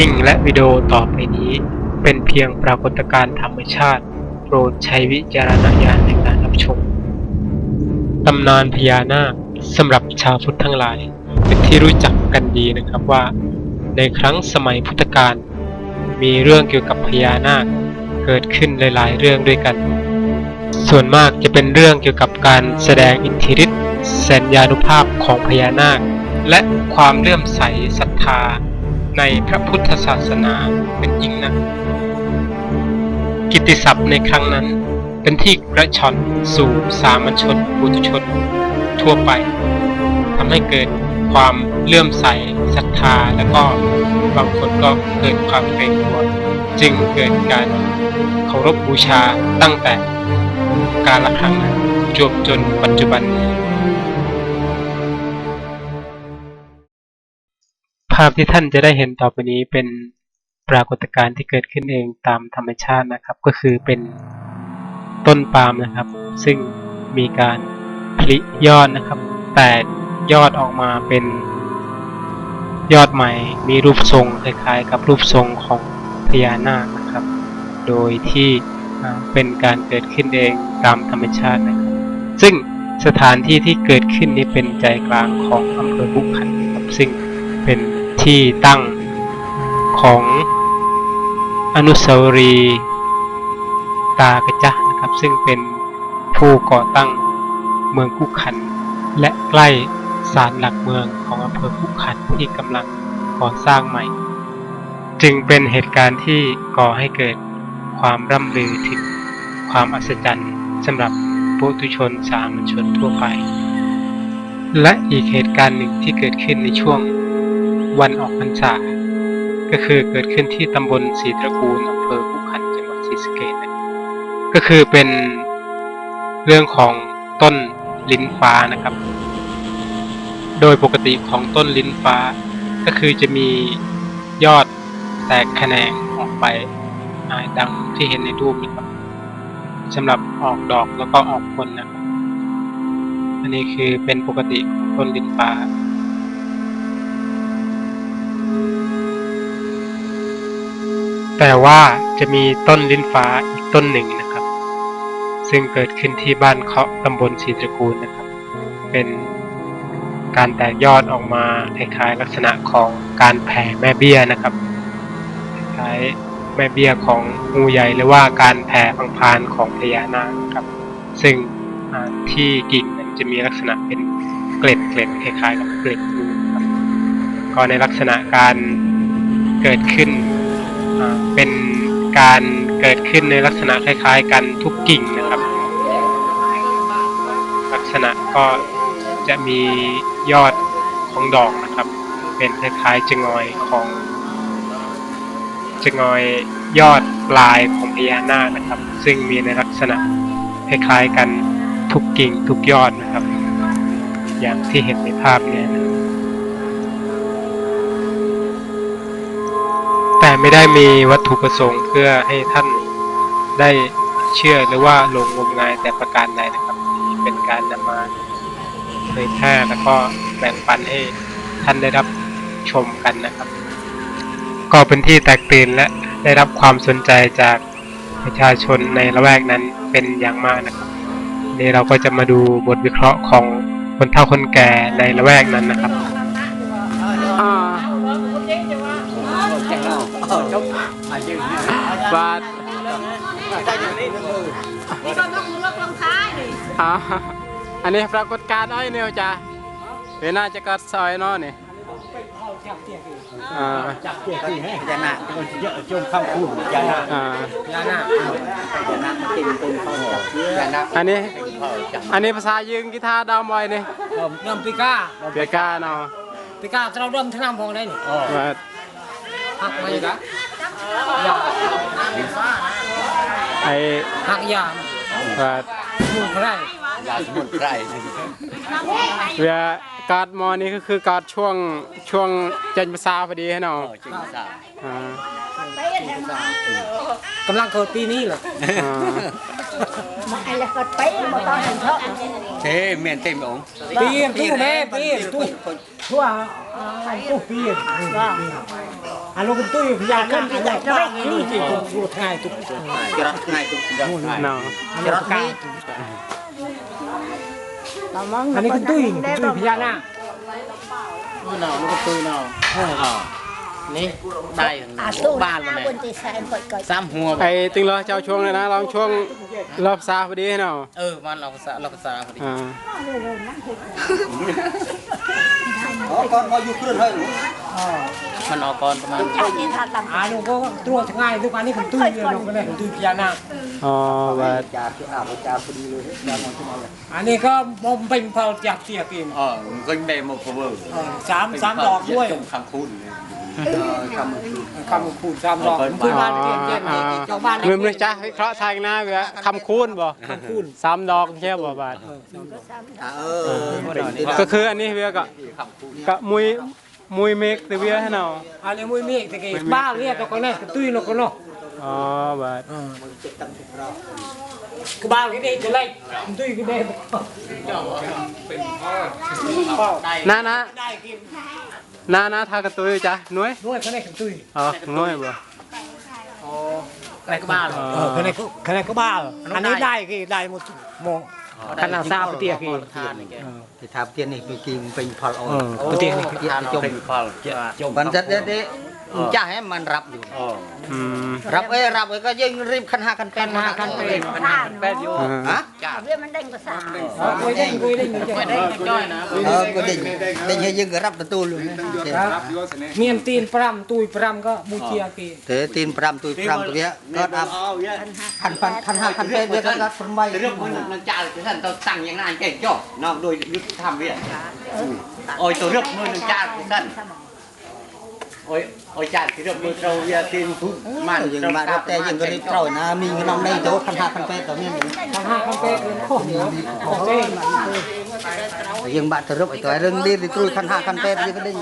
นิ่งและวิดีโอต่อไปนี้ เป็นเพียงปรากฏการณ์ธรรมชาติ โปรดใช้วิจารณญาณในการรับชมตำนานพญานาคสำหรับชาวพุทธทั้งหลาย เป็นที่รู้จักกันดีนะครับว่า ในครั้งสมัยพุทธกาลมีเรื่องเกี่ยวกับพญานาคเกิดขึ้นหลายๆ เรื่องด้วยกัน ส่วนมากจะเป็นเรื่องเกี่ยวกับการแสดงอิทธิฤทธิ์แสนยานุภาพของพญานาค และความเลื่อมใสศรัทธา ในพระพุทธศาสนาเป็นยิ่งนัก กิตติศัพท์ในครั้งนั้นเป็นที่กระชอนสู่สามัญชนปุถุชน ทั่วไปทำให้เกิดความเลื่อมใสศรัทธาแล้วก็บางคนก็เกิดความเกรงกลัวจึงเกิดการเคารพบูชาตั้งแต่การละครั้งนั้นจวบจนปัจจุบันนี้ พที่ท่านจะได้เห็นต่อไปนี้เป็นปรากฏการณ์ที่เกิดขึ้นเองตามธรรมชาตินะครับ ก็คือเป็นต้นปาล์มนะครับ ซึ่งมีการผลิยอดนะครับ แต่ยอดออกมาเป็นยอดใหม่มีรูปทรงคล้ายๆ กับรูปทรงของพญานาคนะครับ โดยที่เป็นการเกิดขึ้นเองตามธรรมชาตินะครับ ซึ่งสถานที่ที่เกิดขึ้นนี้เป็นใจกลางของอำเภอบุกขันครับซึ่งเป็น ที่ตั้งของอนุสาวรีย์ตากระจะนะครับ ซึ่งเป็นผู้ก่อตั้งเมืองกุขัน และใกล้ศาลหลักเมืองของอำเภอกุขันที่กำลังก่อสร้างใหม่ จึงเป็นเหตุการณ์ที่ก่อให้เกิดความร่ำลือถึงความอัศจรรย์สำหรับปุถุชนสามัญชนทั่วไป และอีกเหตุการณ์หนึ่งที่เกิดขึ้นในช่วง วันออกพรรษา ก็คือเกิดขึ้นที่ตำบลศรีตระกูลอำเภอกุขันจังหวัดศรีสะเกษนะก็คือเป็นเรื่องของต้นลิ้นฟ้านะครับ โดยปกติของต้นลิ้นฟ้า ก็คือจะมียอดแตกแขนงออกไปดังที่เห็นในรูปนะครับสำหรับออกดอกแล้วก็ออกผลนะครับอันนี้คือเป็นปกติของต้นลิ้นฟ้า แต่ว่าจะมีต้นลิ้นฟ้าอีกต้นหนึ่งนะครับ ซึ่งเกิดขึ้นที่บ้านเคาะตำบลศรีตระกูลนะครับ เป็นการแตกยอดออกมาคล้ายๆลักษณะของการแผ่แม่เบี้ยนะครับคล้ายแม่เบี้ยของงูใหญ่หรือว่าการแผ่พังพานของพญานาคครับ ซึ่งที่กิ่งนั้นจะมีลักษณะเป็นเกล็ดเกล็ดคล้ายๆกับเกล็ดงูครับก็ในลักษณะการเกิดขึ้น เป็นการเกิดขึ้นในลักษณะคล้าย ๆ กันทุกกิ่งนะครับ ลักษณะก็จะมียอดของดอกนะครับ เป็นคล้ายๆจงอยของจงอยยอดปลายของพญานาคนะครับ ซึ่งมีในลักษณะคล้ายๆกันทุกกิ่งทุกยอดนะครับ อย่างที่เห็นในภาพเนี้นะครับ ไม่ได้มีวัตถุประสงค์เพื่อให้ท่านได้เชื่อหรือว่าลงงมงายแต่ประการใดนะครับนี่เป็นการนำมาเผยแพร่แล้วก็แบ่งปันให้ท่านได้รับชมกันนะครับ ก็เป็นที่แตกตื่นและได้รับความสนใจจากประชาชนในละแวกนั้นเป็นอย่างมากนะครับนี่เราก็จะมาดูบทวิเคราะห์ของคนเฒ่าคนแก่ในละแวกนั้นนะครับ บาทนี่ก็ต้องเลือกรองท้ายดิอ่าอันนี้ปรากฏการณ์อ้อยเนี่ยจ้ะเวลาจะกัดซอยเนาะนี่อ่ายานาเยอะจมข้ามคู่ยานาอ่ายานายานาติ่งติ่งเข้าจับยานาอันนี้ อันนี้ภาษายืงกีตาร์ดาวมอยนี่เริ่มปีก้าเบียกาเนาะปีก้าเราเริ่มทำพองได้นี่ ไม่ละไอ้หักยามบาทมูใคร ยาสมุนไพรเวียการ์ดมอนี่ก็คือการ์ดช่วงช่วงเจนภาษาพอดีให้เนาะจริงสาวอ่ากำลังเกิดปีนี้เหรออ่าไอ้ละก็ไปมาตอนนั้นเถอะเทเมียนเต็มองปีตู้แม่ปีตู้ทั่วตู้ปีอันลูกตุ้ยพยานาคอันนี้บ้านนี่ที่ผมรู้ง่ายทุกจะรับง่ายทุกอย่างง่ายเนาะจะรับง่ายเราม องอันนี้คุณตุ้ยตุ้ยพญานาคนี่เนาะลูกตุ้ยเนาะอ๋อนี่ได้อาสู้บ้านมันบเนี่ยนตีแสนก่อยก่อยซ้ำหัวไอ้ตึงรอเจ้าช่วงเลยนะลองช่วงรอบซาพอดีให้เนาะเออมันเราภาษาเราภาษาพอดีอ่าอ๋อก่อนมาอยู่เครื่องให้มันออกก่อนประมาณจากที่ท่าต่ำอันนี้ก็ตรวจง่ายทุกอันนี้คุณตุ้ยเลยลูกก็เลยตุ้ยพญานาค อ๋อว่าจาที่อาบจาพอดีเลยจามองที่มาเลยอันนี้ก็มอมเป็นพอจากเสียกินอ๋อมันก็ได้มา cover สามสามดอกด้วยจมคำคูณคำคูณคำคูณสามดอกคุยบ้านเตียนเย็นชาวบ้านเมื่อมื่อจ้าวิเคราะห์ทางหน้าเวลาคำคูณบ่คำคูณสามดอกใช่บ่บาทเออก็คืออันนี้เวียก็ก็มุยมุยเมกตัวเวียให้เนาะอันนี้มุ้ยมีตะกี้บ้าเรียกก็เนี่ยตุ้ยนกเนาะ อ๋อบาทคือบ้านก็ได้จะไล่ตุ้ยก็ได้น้านะได้กินน้านะทากระตุยจ้ะหน่วยด้วยเขาได้ตุ้ยอ๋อหน่วยบ่อะไรก็บ้าเหรอเออคะแนนก็คะแนนก็บ้าอันนี้ได้ก็ได้หมดมองขนาดซาปเตียกี่ทานนี่แกที่ทำเตียนนี่เป็นกินเป็นพอลเอาปเตียนี่ทานจมเป็นพอลจมมันจะเด็ด จะให้มันรับอยู่ อืม รับเอ้ยรับเอ้ยก็ยิ่งรีบคันหาคันเป็นหาคันเป็นท่าเป็นอยู่อ่าฮะ เรื่องมันเด้งภาษาคุยได้คุยได้อยู่จังจ้อยนะเออก็ดิ่งดิ่งให้ยิ่งก็รับประตูเลยเมียนตีนปรำตุยปรำก็บูเชียกี่เตะตีนพรำตุยพรำตัวเนี้ยก็อัพคันพันคันห้าคันเป็นเดียวกันก็ทำไมเรื่องมันมันจ่ายคือท่านต้องตั้งอย่างนั้นแก่จ่อนอกโดยยุติธรรมเนี่ยโอ้ยตัวเรื่องมือหนึ่งจ่ายคือท่านโอ้ยโอ้ยจ่ายคือเรื่องมือเราเวียตีนทุกมันยิ่งมารับแต่ยิ่งก็รีบเท่านะมีเงินนำในโต๊ะคันห้าคันเป็นตัวเนี้ยทำห้าคำเป๊ะเลยโอ้โหโอ้โหยิ่งบาดทะลุไอ้ตัวเรื่องนี้ตุยคันห้าคันเป็นนี่ก็ดิ่ง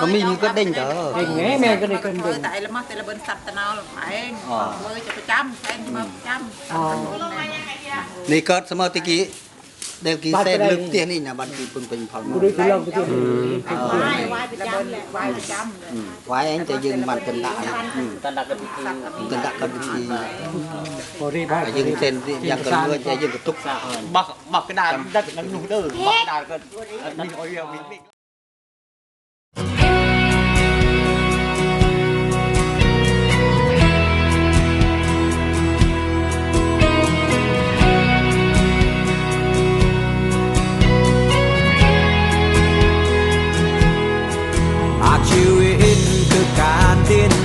ก็มีมันก็ดิ่งเด้อเก่งไงแม่ก็เลยเกินเด่น tại là mất tại là bên sạch tao nào là phải mới cho tôi chăm phải cho mà chăm นี่เกิดสมัยตะกี้เด็กกี้เส้นลึกเตี้ยนี่นะบัดนี้เพิ่งเป็นพอลกูได้คือเราไปเที่ยว vai vai phải chăm vai phải chăm ไว้เองจะยิงมันเป็นดักตันดักกันทีเป็นดักกันทีพอรีบ้านยิงเส้นยังกันด้วยจะยิงกระตุกบักบักก ก